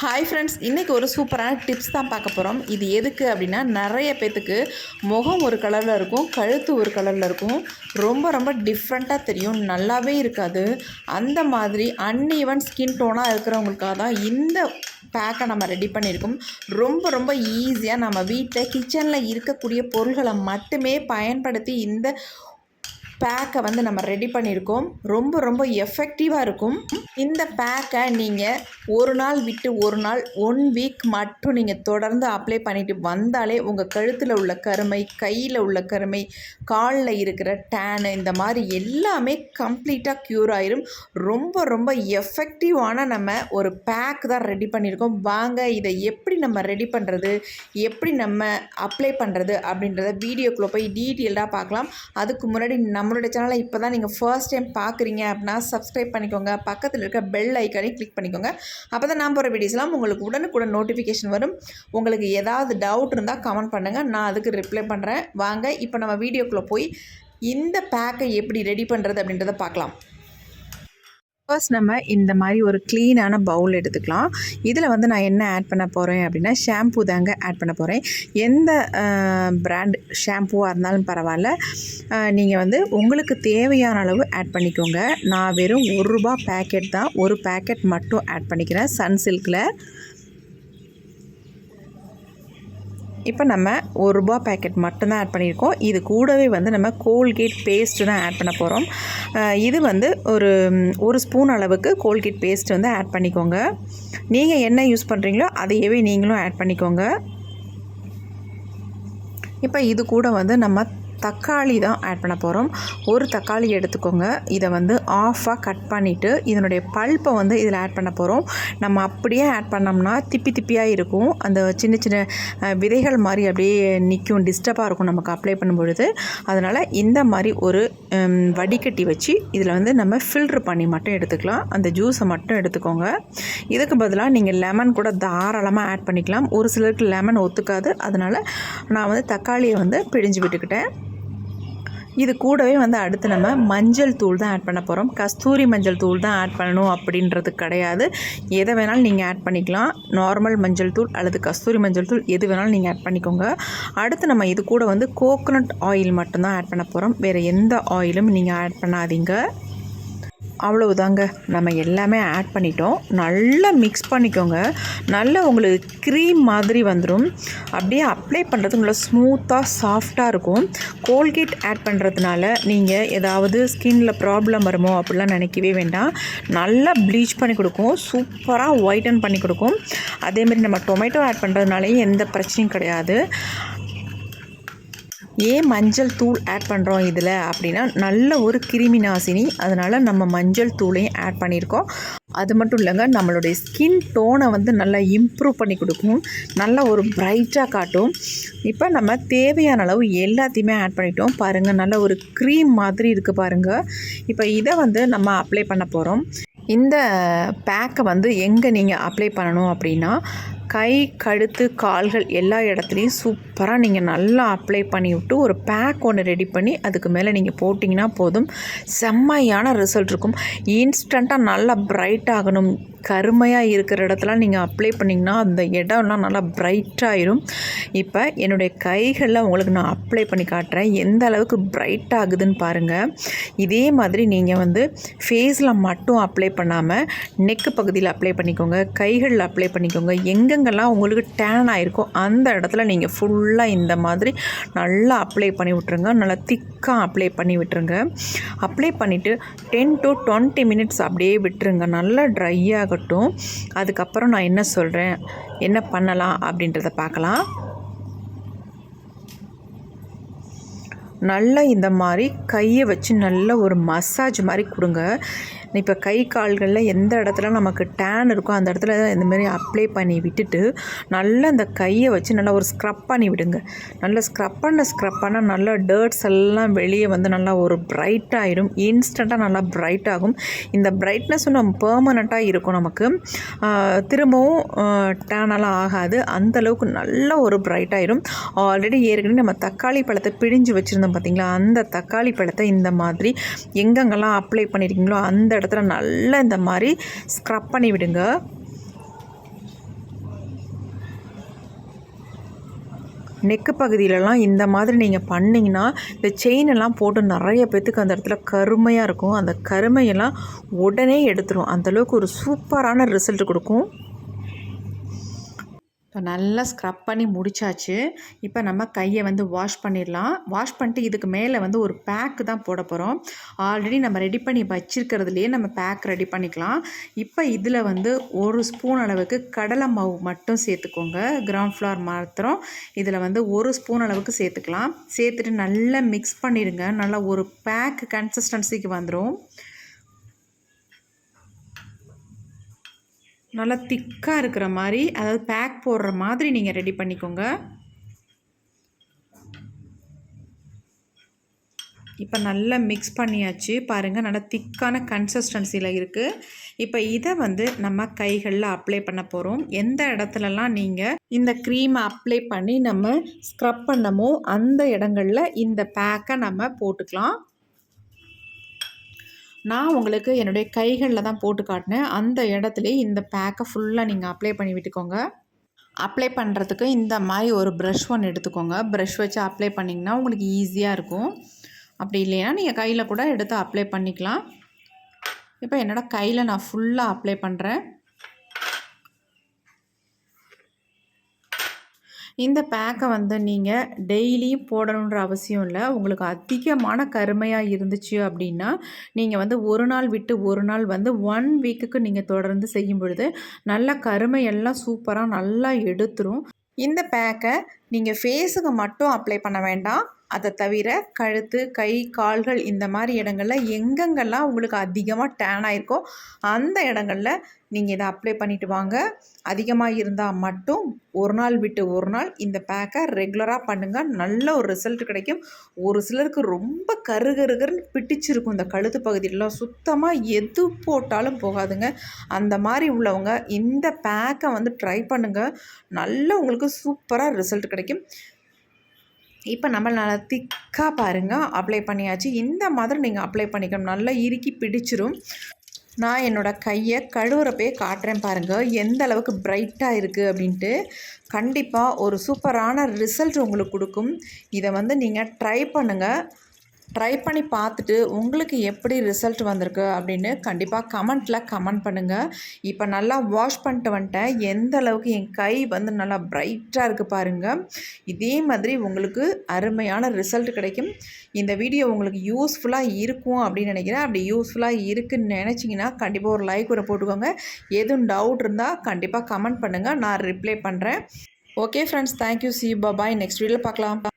Hi friends இன்றைக்கி ஒரு சூப்பரான டிப்ஸ் தான் பார்க்க போகிறோம் இது எதுக்கு அப்படின்னா நிறைய பேத்துக்கு முகம் ஒரு கலரில் இருக்கும் கழுத்து ஒரு கலரில் இருக்கும். ரொம்ப ரொம்ப டிஃப்ரெண்ட்டாக தெரியும். நல்லாவே இருக்காது. அந்த மாதிரி அன்இவன் ஸ்கின் டோனாக இருக்கிறவங்களுக்காக தான் இந்த பேக்கை நம்ம ரெடி பண்ணியிருக்கோம். ரொம்ப ரொம்ப ஈஸியாக நம்ம வீட்டில் கிச்சனில் இருக்கக்கூடிய பொருள்களை மட்டுமே பயன்படுத்தி இந்த பேக்கை வந்து நம்ம ரெடி பண்ணியிருக்கோம். ரொம்ப ரொம்ப எஃபெக்டிவாக இருக்கும். இந்த பேக்கை நீங்கள் ஒரு நாள் விட்டு ஒரு நாள் ஒன் வீக் மட்டும் நீங்கள் தொடர்ந்து அப்ளை பண்ணிட்டு வந்தாலே உங்கள் கழுத்தில் உள்ள கருமை கையில் உள்ள கருமை காலில் இருக்கிற டேனு இந்த மாதிரி எல்லாமே கம்ப்ளீட்டாக க்யூர் ஆயிரும். ரொம்ப ரொம்ப எஃபெக்டிவான நம்ம ஒரு பேக் தான் ரெடி பண்ணியிருக்கோம். வாங்க இதை எப்படி நம்ம ரெடி பண்ணுறது எப்படி நம்ம அப்ளை பண்ணுறது அப்படின்றத வீடியோக்குள்ளே போய் டீட்டெயில்டாக பார்க்கலாம். அதுக்கு முன்னாடி நம்மளுடைய சேனலை இப்போ தான் நீங்கள் ஃபர்ஸ்ட் டைம் பார்க்குறீங்க அப்படின்னா சப்ஸ்கிரைப் பண்ணிக்கோங்க. பக்கத்தில் இருக்க பெல் ஐக்கானே கிளிக் பண்ணிக்கோங்க. அப்போ தான் நான் போகிற வீடியோஸ்லாம் உங்களுக்கு உடனுக்குடன் நோட்டிஃபிகேஷன் வரும். உங்களுக்கு ஏதாவது டவுட் இருந்தால் கமெண்ட் பண்ணுங்கள் நான் அதுக்கு ரிப்ளை பண்ணுறேன் வாங்க இப்போ நம்ம வீடியோக்குள்ளே போய் இந்த பேக்கை எப்படி ரெடி பண்ணுறது அப்படின்றத பார்க்கலாம். ஃபர்ஸ்ட் நம்ம இந்த மாதிரி ஒரு க்ளீனான பவுல் எடுத்துக்கலாம். இதில் வந்து நான் என்ன ஆட் பண்ண போகிறேன் அப்படின்னா ஷாம்பு தாங்க ஆட் பண்ண போகிறேன் எந்த பிராண்ட் ஷாம்புவாக இருந்தாலும் பரவாயில்ல. நீங்கள் வந்து உங்களுக்கு தேவையான அளவு ஆட் பண்ணிக்கோங்க. நான் வெறும் ஒரு ரூபா பேக்கெட் தான் ஒரு பேக்கெட் மட்டும் ஆட் பண்ணிக்கிறேன். சன் இப்போ நம்ம ஒரு ரூபா பேக்கெட் மட்டும்தான் ஆட் பண்ணியிருக்கோம். இது கூடவே வந்து நம்ம கோல்கேட் பேஸ்ட்டு தான் ஆட் பண்ண போகிறோம் இது வந்து ஒரு ஒரு ஸ்பூன் அளவுக்கு கோல்கேட் பேஸ்ட் வந்து ஆட் பண்ணிக்கோங்க. நீங்கள் என்ன யூஸ் பண்ணுறீங்களோ அதையவே நீங்களும் ஆட் பண்ணிக்கோங்க. இப்போ இது கூட வந்து நம்ம தக்காளி தான் ஆட் பண்ண போகிறோம் ஒரு தக்காளி எடுத்துக்கோங்க. இதை வந்து ஆஃபாக கட் பண்ணிவிட்டு இதனுடைய பல்ப்பை வந்து இதில் ஆட் பண்ண போகிறோம் நம்ம அப்படியே ஆட் பண்ணோம்னா திப்பி திப்பியாக இருக்கும். அந்த சின்ன சின்ன விதைகள் மாதிரி அப்படியே நிற்கும் டிஸ்டர்பாக இருக்கும் நமக்கு அப்ளை பண்ணும்பொழுது. அதனால் இந்த மாதிரி ஒரு வடிகட்டி வச்சு இதில் வந்து நம்ம ஃபில்ட்ரு பண்ணி மட்டும் எடுத்துக்கலாம். அந்த ஜூஸை மட்டும் எடுத்துக்கோங்க. இதுக்கு பதிலாக நீங்கள் லெமன் கூட தாராளமாக ஆட் பண்ணிக்கலாம். ஒரு சிலருக்கு லெமன் ஒத்துக்காது. அதனால் நான் வந்து தக்காளியை வந்து பிழிஞ்சு விட்டுக்கிட்டேன். இது கூடவே வந்து அடுத்து நம்ம மஞ்சள் தூள் தான் ஆட் பண்ண போகிறோம் கஸ்தூரி மஞ்சள் தூள் தான் ஆட் பண்ணணும் அப்படின்றது கிடையாது. எதை வேணாலும் நீங்கள் ஆட் பண்ணிக்கலாம். நார்மல் மஞ்சள் தூள் அல்லது கஸ்தூரி மஞ்சள் தூள் எது வேணாலும் நீங்கள் ஆட் பண்ணிக்கோங்க. அடுத்து நம்ம இது கூட வந்து கோகோனட் ஆயில் மட்டும்தான் ஆட் பண்ண போகிறோம் வேறு எந்த ஆயிலும் நீங்கள் ஆட் பண்ணாதீங்க. அவ்வளவுதாங்க. நம்ம எல்லாமே ஆட் பண்ணிட்டோம். நல்லா மிக்ஸ் பண்ணிக்கோங்க. நல்லா உங்களுக்கு க்ரீம் மாதிரி வந்துடும் அப்படியே அப்ளை பண்ணுறது உங்களை ஸ்மூத்தாக சாஃப்டாக இருக்கும். கோல்கேட் ஆட் பண்ணுறதுனால நீங்கள் ஏதாவது ஸ்கின்னில் ப்ராப்ளம் வருமோ அப்படிலாம் நினைக்கவே வேண்டாம். நல்லா ப்ளீச் பண்ணி கொடுக்கும். சூப்பராக ஒயிட்டன் பண்ணி கொடுக்கும். அதேமாரி நம்ம டொமேட்டோ ஆட் பண்ணுறதுனாலையும் எந்த பிரச்சனையும் கிடையாது. ஏன் மஞ்சள் தூள் ஆட் பண்ணுறோம் இதில் அப்படின்னா நல்ல ஒரு கிருமி நாசினி. அதனால் நம்ம மஞ்சள் தூளையும் ஆட் பண்ணியிருக்கோம். அது மட்டும் இல்லைங்க நம்மளுடைய ஸ்கின் டோனை வந்து நல்லா இம்ப்ரூவ் பண்ணி கொடுக்கும். நல்லா ஒரு பிரைட்டாக காட்டும். இப்போ நம்ம தேவையான அளவு எல்லாத்தையுமே ஆட் பண்ணிட்டோம். பாருங்கள் நல்ல ஒரு க்ரீம் மாதிரி இருக்குது பாருங்கள் இப்போ இதை வந்து நம்ம அப்ளை பண்ண போகிறோம் இந்த பேக்கை வந்து எங்கே நீங்கள் அப்ளை பண்ணணும் அப்படின்னா கை கழுத்து கால்கள் எல்லா இடத்துலையும் சூப்பராக நீங்கள் நல்லா அப்ளை பண்ணி விட்டு ஒரு பேக் ஒன்று ரெடி பண்ணி அதுக்கு மேலே நீங்கள் போட்டிங்கன்னா போதும். செம்மையான ரிசல்ட் இருக்கும். இன்ஸ்டண்ட்டாக நல்லா பிரைட் ஆகணும். கருமையாக இருக்கிற இடத்துல நீங்கள் அப்ளை பண்ணிங்கன்னா அந்த இடம்லாம் நல்லா பிரைட்டாயிரும் இப்போ என்னுடைய கைகளில் உங்களுக்கு நான் அப்ளை பண்ணி காட்டுறேன். எந்த அளவுக்கு பிரைட் ஆகுதுன்னு பாருங்கள் இதே மாதிரி நீங்கள் வந்து ஃபேஸில் மட்டும் அப்ளை பண்ணாமல் நெக்கு பகுதியில் அப்ளை பண்ணிக்கோங்க. கைகளில் அப்ளை பண்ணிக்கோங்க. எங்கே எங்கெங்கெல்லாம் உங்களுக்கு டேன் ஆகிருக்கோ அந்த இடத்துல நீங்கள் ஃபுல்லாக இந்த மாதிரி நல்லா அப்ளை பண்ணி விட்ருங்க நல்லா திக்காக அப்ளை பண்ணி விட்டுருங்க. அப்ளை பண்ணிவிட்டு டென் டு டுவெண்ட்டி மினிட்ஸ் அப்படியே விட்டுருங்க. நல்லா ட்ரை ஆகட்டும். அதுக்கப்புறம் நான் என்ன சொல்கிறேன் என்ன பண்ணலாம் அப்படின்றத பார்க்கலாம். நல்லா இந்த மாதிரி கையை வச்சு நல்ல ஒரு மசாஜ் மாதிரி கொடுங்க. இப்போ கை கால்களில் எந்த இடத்துல நமக்கு டேன் இருக்கோ அந்த இடத்துல இந்தமாரி அப்ளை பண்ணி விட்டுட்டு நல்லா அந்த கையை வச்சு நல்லா ஒரு ஸ்க்ரப் பண்ணி விடுங்க. நல்லா ஸ்க்ரப் பண்ண ஸ்க்ரப் பண்ணால் நல்லா டேர்ட்ஸ் எல்லாம் வெளியே வந்து நல்லா ஒரு பிரைட் ஆகிடும் இன்ஸ்டண்ட்டாக நல்லா பிரைட் ஆகும். இந்த பிரைட்னஸ் நம்ம பெர்மனண்ட்டாக இருக்கும் நமக்கு. திரும்பவும் டேனெல்லாம் ஆகாது. அந்தளவுக்கு நல்ல ஒரு பிரைட் ஆகிடும் ஆல்ரெடி ஏற்கனவே நம்ம தக்காளி பழத்தை பிழிஞ்சு வச்சுருந்தோம் பார்த்திங்களா அந்த தக்காளி பழத்தை இந்த மாதிரி எங்கெங்கெல்லாம் அப்ளை பண்ணியிருக்கீங்களோ அந்த இடத்துல இடத்துல நல்லா இந்த மாதிரி ஸ்க்ரப் பண்ணி விடுங்க. நெக்கு பகுதியிலலாம் இந்த மாதிரி நீங்கள் பண்ணிங்கன்னா இந்த செயினெல்லாம் போட்டு நிறைய பேத்துக்கு அந்த இடத்துல கருமையாக இருக்கும். அந்த கருமையெல்லாம் உடனே எடுத்துரும். அந்தளவுக்கு ஒரு சூப்பரான ரிசல்ட் கொடுக்கும். இப்போ நல்லா ஸ்க்ரப் பண்ணி முடிச்சாச்சு. இப்போ நம்ம கையை வந்து வாஷ் பண்ணிடலாம். வாஷ் பண்ணிட்டு இதுக்கு மேலே வந்து ஒரு பேக்கு தான் போட போகிறோம் ஆல்ரெடி நம்ம ரெடி பண்ணி வச்சிருக்கிறதுலையே நம்ம பேக் ரெடி பண்ணிக்கலாம். இப்போ இதில் வந்து ஒரு ஸ்பூன் அளவுக்கு கடலை மாவு மட்டும் சேர்த்துக்கோங்க. கிராம் ஃப்ளார் மாத்திரம் இதில் வந்து ஒரு ஸ்பூன் அளவுக்கு சேர்த்துக்கலாம். சேர்த்துட்டு நல்லா மிக்ஸ் பண்ணிடுங்க. நல்லா ஒரு பேக் கன்சிஸ்டன்சிக்கு வந்துடும் நல்லா திக்காக இருக்கிற மாதிரி அதாவது பேக் போடுற மாதிரி நீங்கள் ரெடி பண்ணிக்கோங்க. இப்போ நல்லா மிக்ஸ் பண்ணியாச்சு. பாருங்கள் நல்லா திக்கான கன்சிஸ்டன்சியில் இருக்குது இப்போ இதை வந்து நம்ம கைகளில் அப்ளை பண்ண போகிறோம் எந்த இடத்துலலாம் நீங்கள் இந்த க்ரீமை அப்ளை பண்ணி நம்ம ஸ்க்ரப் பண்ணமோ அந்த இடங்களில் இந்த பேக்கை நம்ம போட்டுக்கலாம். நான் உங்களுக்கு என்னுடைய கைகளில் தான் போட்டு காட்டினேன். அந்த இடத்துல இந்த பேக்கை ஃபுல்லாக நீங்கள் அப்ளை பண்ணி விட்டுக்கோங்க. அப்ளை பண்ணுறதுக்கு இந்த மாதிரி ஒரு ப்ரஷ் ஒன்று எடுத்துக்கோங்க. ப்ரஷ் வச்சு அப்ளை பண்ணிங்கன்னா உங்களுக்கு ஈஸியாக இருக்கும். அப்படி இல்லைன்னா நீங்கள் கையில் கூட எடுத்து அப்ளை பண்ணிக்கலாம். இப்போ என்னோடய கையில் நான் ஃபுல்லாக அப்ளை பண்ணுறேன் இந்த பேக்கை வந்து நீங்கள் டெய்லியும் போடணுன்ற அவசியம் இல்லை. உங்களுக்கு அதிகமான கருமையாக இருந்துச்சு அப்படின்னா நீங்கள் வந்து ஒரு நாள் விட்டு ஒரு நாள் வந்து ஒன் வீக்குக்கு நீங்கள் தொடர்ந்து செய்யும் பொழுது நல்லா கருமையெல்லாம் சூப்பராக நல்லா எடுத்துரும். இந்த பேக்கை நீங்கள் ஃபேஸுக்கு மட்டும் அப்ளை பண்ண வேண்டாம். அதை தவிர கழுத்து கை கால்கள் இந்த மாதிரி இடங்களில் எங்கெங்கெல்லாம் உங்களுக்கு அதிகமாக டேன் ஆகிருக்கோ அந்த இடங்களில் நீங்கள் இதை அப்ளை பண்ணிவிட்டு வாங்க. அதிகமாக இருந்தால் மட்டும் ஒரு நாள் விட்டு ஒரு நாள் இந்த பேக்கை ரெகுலராக பண்ணுங்கள் நல்ல ஒரு ரிசல்ட் கிடைக்கும். ஒரு சிலருக்கு ரொம்ப கருகருகருன்னு பிடிச்சிருக்கும் இந்த கழுத்து பகுதியிலலாம். சுத்தமாக எது போட்டாலும் போகாதுங்க. அந்த மாதிரி உள்ளவங்க இந்த பேக்கை வந்து ட்ரை பண்ணுங்கள் நல்ல உங்களுக்கு சூப்பராக ரிசல்ட் கிடைக்கும். இப்போ நம்ம நல்லா திக்காக பாருங்கள் அப்ளை பண்ணியாச்சு. இந்த மாதிரி நீங்கள் அப்ளை பண்ணிக்கணும். நல்லா இறுக்கி பிடிச்சிரும். நான் என்னோடய கையை கழுவுறப்பே காட்டுறேன் பாருங்கள் எந்த அளவுக்கு பிரைட்டாக இருக்குது அப்படின்ட்டு. கண்டிப்பாக ஒரு சூப்பரான ரிசல்ட் உங்களுக்கு கொடுக்கும். இதை வந்து நீங்கள் ட்ரை பண்ணுங்கள் ட்ரை பண்ணி பார்த்துட்டு உங்களுக்கு எப்படி ரிசல்ட் வந்திருக்கு அப்படின்னு கண்டிப்பாக கமெண்ட்டில் கமெண்ட் பண்ணுங்கள் இப்போ நல்லா வாஷ் பண்ணிட்டு வந்துட்டேன். எந்த அளவுக்கு என் கை வந்து நல்லா ப்ரைட்டாக இருக்குது பாருங்கள் இதே மாதிரி உங்களுக்கு அருமையான ரிசல்ட் கிடைக்கும். இந்த வீடியோ உங்களுக்கு யூஸ்ஃபுல்லாக இருக்கும் அப்படின்னு நினைக்கிறேன். அப்படி யூஸ்ஃபுல்லாக இருக்குதுன்னு நினச்சிங்கன்னா கண்டிப்பாக ஒரு லைக் கூட போட்டுக்கோங்க. எதுவும் டவுட் இருந்தால் கண்டிப்பாக கமெண்ட் பண்ணுங்கள் நான் ரிப்ளை பண்ணுறேன் okay friends thank you see bye next வீடியோவில் பார்க்கலாம்.